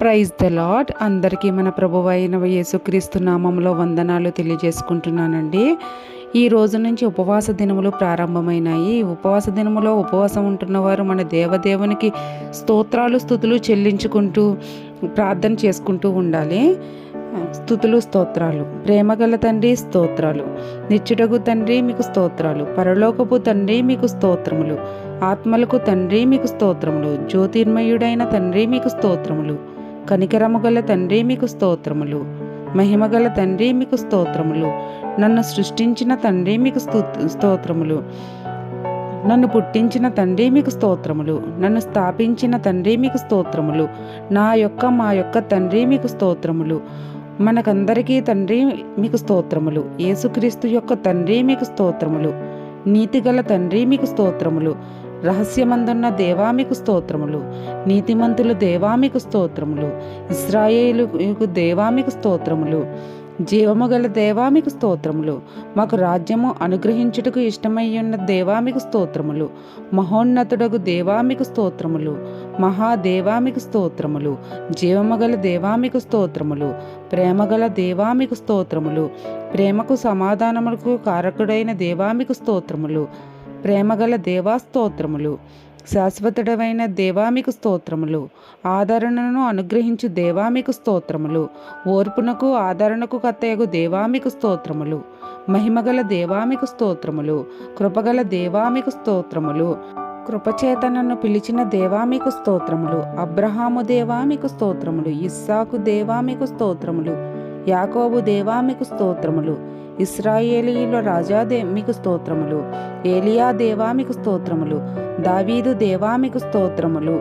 Praise the lord అందరికీ మన ప్రభు అయిన యేసుక్రీస్తు నామంలో వందనాలు తెలియజేసుకుంటున్నానండి. ఈ రోజు నుంచి ఉపవాస దినములు ప్రారంభమైనాయి. ఉపవాస దినములో ఉపవాసం ఉంటున్నవారు మన దేవదేవునికి స్తోత్రాలు స్థుతులు చెల్లించుకుంటూ ప్రార్థన చేసుకుంటూ ఉండాలి. స్థుతులు స్తోత్రాలు. ప్రేమగల తండ్రి స్తోత్రాలు. నిచ్చుటకు తండ్రి మీకు స్తోత్రాలు. పరలోకపు తండ్రి మీకు స్తోత్రములు. ఆత్మలకు తండ్రి మీకు స్తోత్రములు. జ్యోతిర్మయుడైన తండ్రి మీకు స్తోత్రములు. కనికరము గల తండ్రి మీకు స్తోత్రములు. మహిమగల తండ్రి మీకు స్తోత్రములు. నన్ను సృష్టించిన తండ్రి మీకు స్తోత్రములు. నన్ను పుట్టించిన తండ్రి మీకు స్తోత్రములు. నన్ను స్థాపించిన తండ్రి మీకు స్తోత్రములు. నా యొక్క మా యొక్క తండ్రి మీకు స్తోత్రములు. మనకందరికీ తండ్రి మీకు స్తోత్రములు. యేసుక్రీస్తు యొక్క తండ్రి మీకు స్తోత్రములు. నీతిగల తండ్రి మీకు స్తోత్రములు. రహస్యమందున్న దేవామికు స్తోత్రములు నీతిమంతులు దేవామికు స్తోత్రములు ఇస్రాయేలు దేవామికు స్తోత్రములు జీవము గల దేవామికు స్తోత్రములు మాకు రాజ్యము అనుగ్రహించుటకు ఇష్టమై ఉన్న స్తోత్రములు మహోన్నతుడకు దేవామికు స్తోత్రములు మహాదేవామికు స్తోత్రములు జీవము గల స్తోత్రములు ప్రేమగల దేవామికు స్తోత్రములు ప్రేమకు సమాధానములకు కారకుడైన దేవామికు స్తోత్రములు ప్రేమగల దేవా స్తోత్రములు. శాశ్వతుడమైన దేవా స్తోత్రములు. ఆదరణను అనుగ్రహించు దేవామికు స్తోత్రములు. ఓర్పునకు ఆదరణకు కత్తయగు దేవామికు స్తోత్రములు. మహిమగల దేవామికు స్తోత్రములు. కృపగల దేవామికు స్తోత్రములు. కృపచేత నన్ను పిలిచిన దేవామికు స్తోత్రములు. అబ్రహాము దేవామికు స్తోత్రములు. ఇస్సాకు దేవామికు స్తోత్రములు. యాకోబు దేవా మీకు స్తోత్రములు. ఇస్రాయేలీల రాజాదే మీకు స్తోత్రములు. ఏలియా దేవా మీకు స్తోత్రములు. దావీదు దేవా మీకు స్తోత్రములు.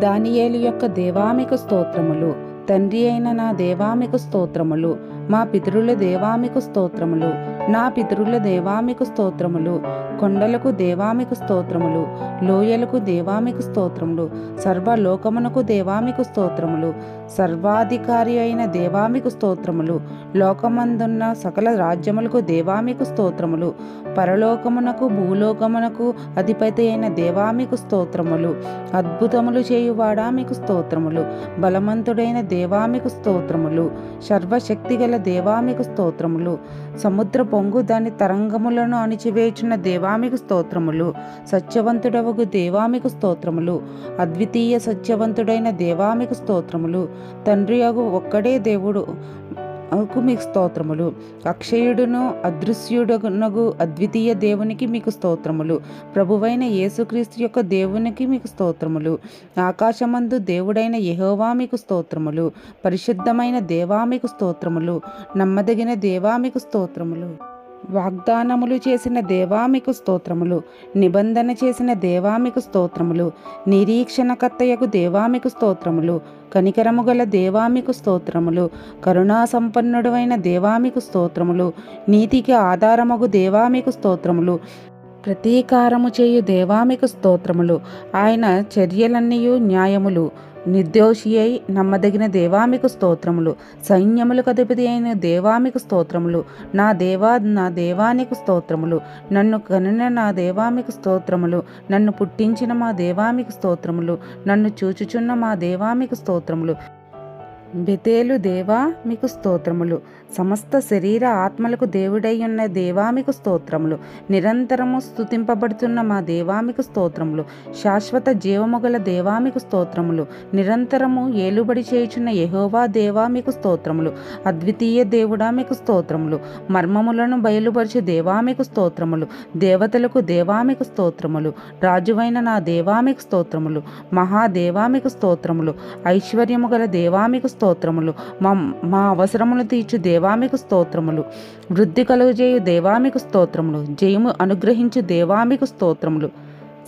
దానియేలు యొక్క దేవా మీకు స్తోత్రములు. తండ్రి అయిన నా దేవా మీకు స్తోత్రములు. మా పితరుల దేవా మీకు స్తోత్రములు. నా పితరుల దేవా మీకు స్తోత్రములు. కొండలకు దేవా స్తోత్రములు లోయలకు దేవా స్తోత్రములు సర్వలోకమునకు దేవా స్తోత్రములు సర్వాధికారి అయిన దేవా స్తోత్రములు లోకమందున్న సకల రాజ్యములకు దేవామికు స్తోత్రములు పరలోకమునకు భూలోకమునకు అధిపతి అయిన దేవా స్తోత్రములు అద్భుతములు చేయువాడా మీకు స్తోత్రములు బలవంతుడైన దేవామికు స్తోత్రములు సర్వశక్తిగల దేవా స్తోత్రములు సముద్ర పొంగు దాని తరంగములను అణిచివేచున్న దేవామికు స్తోత్రములు సత్యవంతుడవగు దేవామికు స్తోత్రములు అద్వితీయ సత్యవంతుడైన దేవామికు స్తోత్రములు తండ్రి అగు ఒక్కడే దేవుడు అకు మీకు స్తోత్రములు అక్షయుడును అదృశ్యుడునగు అద్వితీయ దేవునికి మీకు స్తోత్రములు ప్రభువైన యేసుక్రీస్తు యొక్క దేవునికి మీకు స్తోత్రములు ఆకాశమందు దేవుడైన యహోవా మీకు స్తోత్రములు పరిశుద్ధమైన దేవా మీకు స్తోత్రములు నమ్మదగిన దేవా మీకు స్తోత్రములు. వాగ్దానములు చేసిన దేవామికు స్తోత్రములు నిబంధన చేసిన దేవామికు స్తోత్రములు నిరీక్షణకర్తయకు దేవామికు స్తోత్రములు కనికరము గల దేవామికు స్తోత్రములు కరుణా సంపన్నుడు దేవామికు స్తోత్రములు నీతికి ఆధారమగు దేవామికు స్తోత్రములు ప్రతీకారము చేయు దేవామికు స్తోత్రములు. ఆయన చర్యలన్నీయు న్యాయములు. నిర్దోషి అయి నమ్మదగిన దేవామికు స్తోత్రములు సైన్యములకు అధిపతి అయిన దేవామికు స్తోత్రములు నా దేవా నా దేవానికి స్తోత్రములు నన్ను కనిన నా దేవామికు స్తోత్రములు నన్ను పుట్టించిన మా దేవామికు స్తోత్రములు నన్ను చూచుచున్న మా దేవామికు స్తోత్రములు. బెతేలు దేవా మీకు స్తోత్రములు సమస్త శరీర ఆత్మలకు దేవుడై ఉన్న దేవా మీకు స్తోత్రములు నిరంతరము స్తుతింపబడుతున్న మా దేవామికు స్తోత్రములు శాశ్వత జీవముగల దేవామికు స్తోత్రములు నిరంతరము ఏలుబడి చేయుచున్న యహోవా దేవా మీకు స్తోత్రములు అద్వితీయ దేవుడా మీకు స్తోత్రములు మర్మములను బయలుపరచు దేవామికు స్తోత్రములు దేవతలకు దేవామికు స్తోత్రములు రాజువైన నా దేవామికు స్తోత్రములు మహాదేవామికు స్తోత్రములు ఐశ్వర్యము గల దేవామికు స్తోత్రములు. మా మా అవసరములు తీర్చు దేవామికు స్తోత్రములు. వృద్ధి కలుగజేయు దేవామికు స్తోత్రములు. జయము అనుగ్రహించు దేవామికు స్తోత్రములు.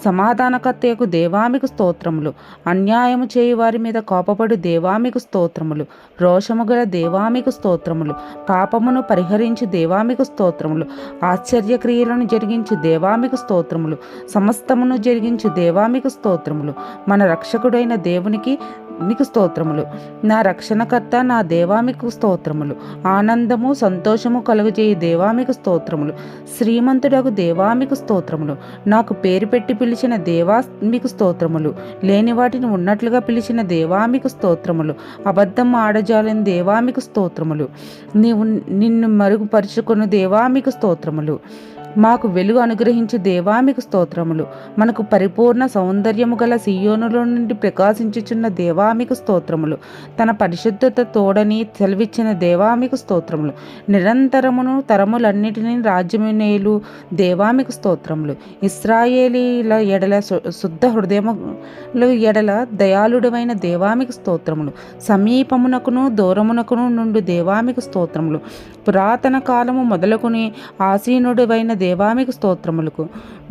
సమాధానకర్తయకు దేవామికు స్తోత్రములు. అన్యాయము చేయు వారి మీద కోపపడు దేవామికు స్తోత్రములు. రోషము గల దేవామికు స్తోత్రములు. పాపమును పరిహరించు దేవామికు స్తోత్రములు. ఆశ్చర్యక్రియలను జరిగించు దేవామికు స్తోత్రములు. సమస్తమును జరిగించు దేవామికు స్తోత్రములు. మన రక్షకుడైన దేవునికి మీకు స్తోత్రములు. నా రక్షణకర్త నా దేవామికు స్తోత్రములు. ఆనందము సంతోషము కలుగజేయి దేవామికు స్తోత్రములు. శ్రీమంతుడకు దేవామికు స్తోత్రములు. నాకు పేరు పెట్టి పిలిచిన దేవా మీకు స్తోత్రములు. లేని వాటిని ఉన్నట్లుగా పిలిచిన దేవామికు స్తోత్రములు. అబద్ధం ఆడజాలని దేవామికు స్తోత్రములు. నీవు నిన్ను మరుగుపరుచుకుని దేవామికు స్తోత్రములు. మాకు వెలుగు అనుగ్రహించి దేవా మీకు స్తోత్రములు. మనకు పరిపూర్ణ సౌందర్యము గల సియోనులో నుండి ప్రకాశించుచున్న దేవా మీకు స్తోత్రములు. తన పరిశుద్ధత తోడని సెలవిచ్చిన దేవా మీకు స్తోత్రములు. నిరంతరమును తరములన్నిటినీ రాజ్యమునేలు దేవా మీకు స్తోత్రములు. ఇస్రాయేలీల ఎడల శుద్ధ హృదయములు ఎడల దయాళుడమైన దేవామికి స్తోత్రములు. సమీపమునకును దూరమునకును నుండి దేవామికి స్తోత్రములు. పురాతన కాలము మొదలుకుని ఆసీనుడవైన దేవామికి స్తోత్రములకు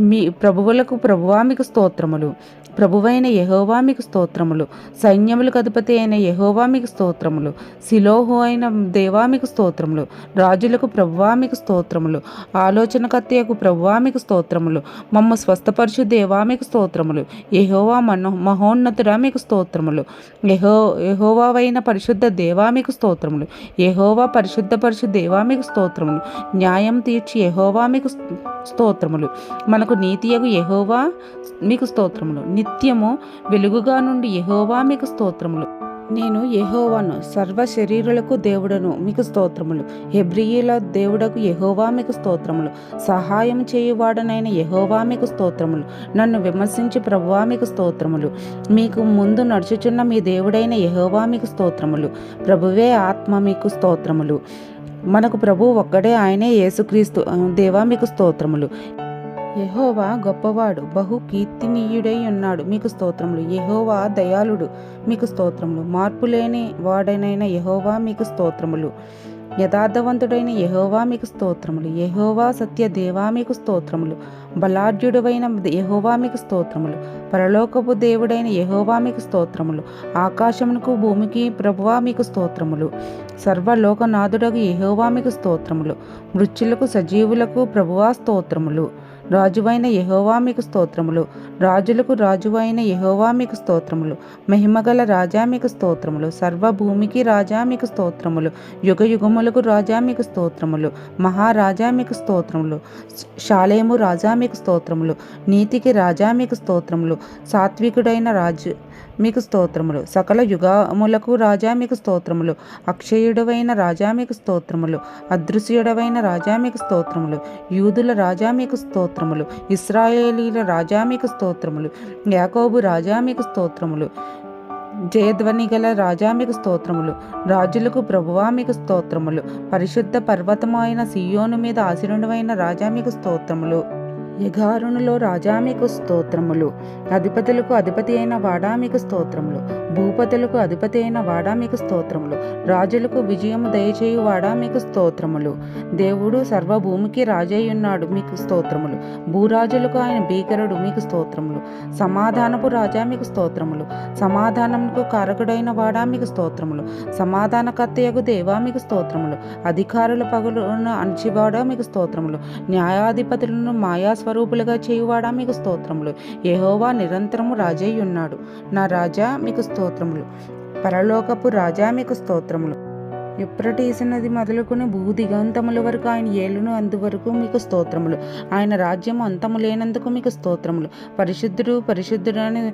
మీ ప్రభువులకు ప్రభువామికి స్తోత్రములు ప్రభువైన యహోవామికి స్తోత్రములు సైన్యములకు అధిపతి అయిన యహోవామికి స్తోత్రములు శిలోహు అయిన దేవామికి స్తోత్రములు రాజులకు ప్రభువామికి స్తోత్రములు ఆలోచనకర్తయకు ప్రభువామికి స్తోత్రములు మమ్మ స్వస్థపరచు దేవామికి స్తోత్రములు యహోవా మనో మహోన్నతుడా మీకు స్తోత్రములు యహో యహోవావైన పరిశుద్ధ దేవామికి స్తోత్రములు యహోవా పరిశుద్ధపరచు దేవామికి స్తోత్రములు న్యాయం తీర్చి యహోవామికి స్తోత్రములు. మనకు నీతియగు యహోవా మీకు స్తోత్రములు. నిత్యము వెలుగుగా నుండి యహోవా మీకు స్తోత్రములు. నేను యహోవాను సర్వ శరీరులకు దేవుడను మీకు స్తోత్రములు. హెబ్రియుల దేవుడకు యహోవా మీకు స్తోత్రములు. సహాయం చేయువాడనైన యహోవా మీకు స్తోత్రములు. నన్ను విమర్శించి ప్రభువా మీకు స్తోత్రములు. మీకు ముందు నడుచుచున్న మీ దేవుడైన యహోవా మీకు స్తోత్రములు. ప్రభువే ఆత్మ మీకు స్తోత్రములు. మనకు ప్రభు ఒక్కడే ఆయనే యేసుక్రీస్తు. దేవా మీకు స్తోత్రములు. యహోవా గొప్పవాడు బహు కీర్తినీయుడై ఉన్నాడు. మీకు స్తోత్రములు. యహోవా దయాళుడు మీకు స్తోత్రములు. మార్పులేని వాడనైన యహోవా మీకు స్తోత్రములు. యథార్థవంతుడైన యహోవా మీకు స్తోత్రములు. యహోవా సత్య దేవా మీకు స్తోత్రములు. బలాఢ్యుడైన యహోవా మీకు స్తోత్రములు. పరలోకపు దేవుడైన యహోవా మీకు స్తోత్రములు. ఆకాశమునకు భూమికి ప్రభువా మీకు స్తోత్రములు. సర్వలోకనాథుడకు యహోవా మీకు స్తోత్రములు. మృత్యులకు సజీవులకు ప్రభువా స్తోత్రములు. రాజువైన యహోవా మీకు స్తోత్రములు రాజులకు రాజువైన యహోవా మీకు స్తోత్రములు మహిమగల రాజా మీకు స్తోత్రములు సర్వభూమికి రాజా మీకు స్తోత్రములు యుగ యుగములకు రాజా మీకు స్తోత్రములు మహారాజా మీకు స్తోత్రములు శాలేము రాజా మీకు స్తోత్రములు నీతికి రాజా మీకు స్తోత్రములు సాత్వికుడైన రాజు మీకు స్తోత్రములు సకల యుగములకు రాజా మీకు స్తోత్రములు అక్షయుడవైన రాజా మీకు స్తోత్రములు అదృశ్యుడవైన రాజా మీకు స్తోత్రములు యూదుల రాజా మీకు స్తోత్రములు. ఇస్రాయేలీల రాజా మీకు స్తోత్రములు. యాకోబు రాజా మీకు స్తోత్రములు. జయధ్వని గల రాజా మీకు స్తోత్రములు. రాజులకు ప్రభువా మీకు స్తోత్రములు. పరిశుద్ధ పర్వతమైన అయిన సియోను మీద ఆశీనుడమైన రాజా మీకు స్తోత్రములు. యఘారుణులో రాజా మీకు స్తోత్రములు అధిపతులకు అధిపతి అయిన వాడా మీకు స్తోత్రములు భూపతులకు అధిపతి అయిన వాడా మీకు స్తోత్రములు రాజులకు విజయము దయచేయు వాడా మీకు స్తోత్రములు దేవుడు సర్వభూమికి రాజయ్యున్నాడు మీకు స్తోత్రములు భూరాజులకు ఆయన భీకరుడు మీకు స్తోత్రములు సమాధానపు రాజా మీకు స్తోత్రములు సమాధానముకు కారకుడైన వాడా మీకు స్తోత్రములు సమాధానకర్తయకు దేవా మీకు స్తోత్రములు అధికారుల పగులను అణచివాడా మీకు స్తోత్రములు న్యాయాధిపతులను మాయాస్వ స్వరూపులుగా చేయువాడా మీకు స్తోత్రములు. యహోవా నిరంతరము రాజయ్యున్నాడు. నా రాజా మీకు స్తోత్రములు. పరలోకపు రాజా మీకు స్తోత్రములు. యుప్రటీస్ నది మొదలుకొని భూదిగంతముల వరకు ఆయన ఏలును అందువరకు మీకు స్తోత్రములు. ఆయన రాజ్యం అంతము లేనందుకు మీకు స్తోత్రములు. పరిశుద్ధుడు పరిశుద్ధుడు అని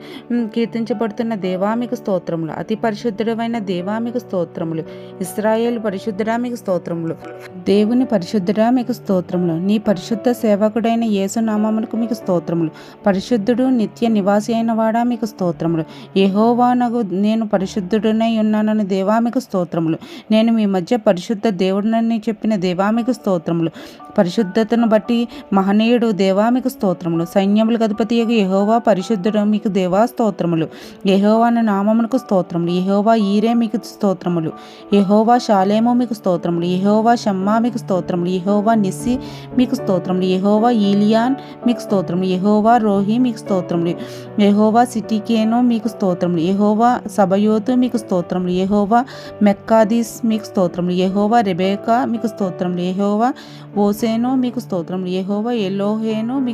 కీర్తించబడుతున్న దేవా మీకు స్తోత్రములు. అతి పరిశుద్ధుడమైన దేవా మీకు స్తోత్రములు. ఇస్రాయేల్ పరిశుద్ధుడా మీకు స్తోత్రములు. దేవుని పరిశుద్ధుడా మీకు స్తోత్రములు. నీ పరిశుద్ధ సేవకుడైన యేసునామములకు మీకు స్తోత్రములు. పరిశుద్ధుడు నిత్య నివాసి అయిన వాడా మీకు స్తోత్రములు. యహోవానగు నేను పరిశుద్ధుడునై ఉన్నానని దేవా మీకు స్తోత్రములు. నేను మీ మధ్య పరిశుద్ధ దేవుడినని చెప్పిన దేవామికు స్తోత్రములు పరిశుద్ధతను బట్టి మహనీయుడు దేవామికి స్తోత్రములు సైన్యములకు అధిపతి యహోవా పరిశుద్ధుడు మీకు దేవా స్తోత్రములు యహోవాన నామమునకు స్తోత్రములు యహోవా ఈరే మీకు స్తోత్రములు యహోవా శాలేమో మీకు స్తోత్రములు యహోవా షమ్మా మీకు స్తోత్రములు యహోవా నిస్సి మీకు స్తోత్రములు యహోవా ఈలియాన్ మీకు స్తోత్రములు యహోవా రోహి మీకు స్తోత్రములు యహోవా సిటికేనో మీకు స్తోత్రములు యహోవా సభయోతు మీకు స్తోత్రములు యహోవా మెక్కాదీస్ మీకు మీకు స్తోత్రములు. యహోవా రెబేకా మీకు స్తోత్రములు. యహోవా ఓసేను మీకు స్తోత్రములు. యహోవా ఎల్లోహేను మీకు